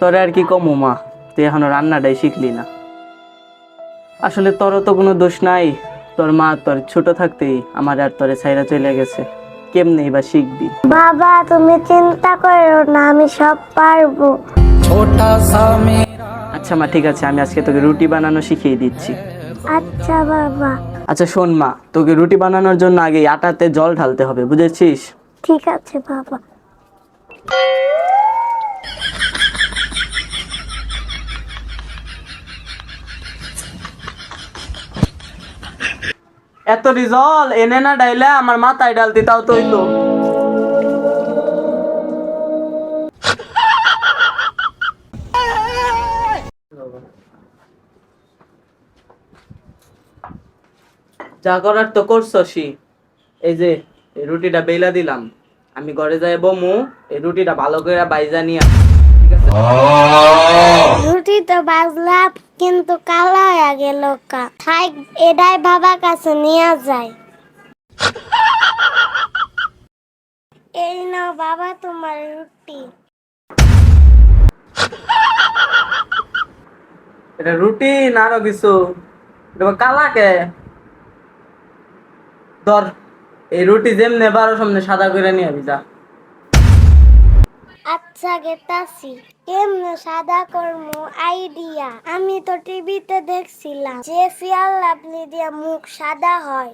তোরে আর কি কমু মা? তুই এখনও রান্নাটাই শিখলি না। আসলে তোরও তো কোনো দোষ নাই। তোর মা তোর ছোট থাকতেই আমার আর তোরে ছাইরা চলে গেছে। কেমনে বা শিখবি। বাবা তুমি চিন্তা করো না আমি সব পারব। আচ্ছা মা ঠিক আছে আমি আজকে তোকে রুটি বানানো শিখিয়ে দিচ্ছি। আচ্ছা বাবা। আচ্ছা শোন মা তোকে রুটি বানানোর জন্য আগে আটাতে জল ঢালতে হবে বুঝেছিস? ঠিক আছে বাবা। এত রিজল, এনে না ডাইলে আমার মাথায় ডালতি তাও তো হইল। যা করার তো করছসই এই যে রুটিটা বেলা দিলাম। আমি ঘরে যাই বমু, এই রুটিটা ভালো করে বাইজা নিয়ে। ঠিক আছে? রুটি তো বাজলাম। কিন্তু কালা হয়ে গেল কা। খাই এটাই বাবা কাছে নিয়ে যায় এই নাও বাবা তোমার রুটি। এটা রুটি না আরও কিছু? কালাকে ধর, এই রুটি যেমনে বারো সামনে সাদা করে নিয়ে যা। আচ্ছা গেতাছি কেমনে সাদা কর্ম আইডিয়া? আমি তো টিভিতে দেখছিলাম যে ফিয়াল লাভলি দিয়া মুখ সাদা হয়,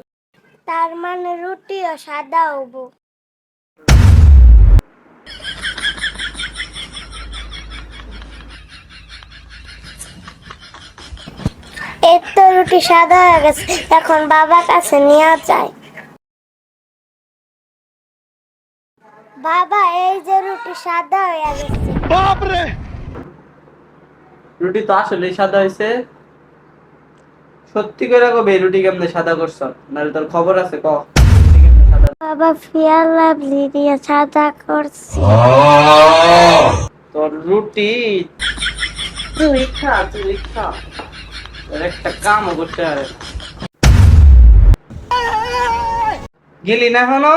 তার মানে রুটিও সাদা হব। এই তো রুটি সাদা হয়ে গেছে, এখন বাবার কাছে নিয়ে যায় বাবা এই যে রুটি সাদা হয়ে গেছে। বাপ রে রুটি তো আসলে সাদা হয়েছে। সত্যি করে কবে রুটি কেমনে সাদা করছ? নাহলে তোর খবর আছে ক? বাবা ফিয়াল লাভলি দিয়ে সাদা করছি। তোর রুটি তুই খা তুই খা। তোর একটা কামও করতে না। গেলি না এখনও?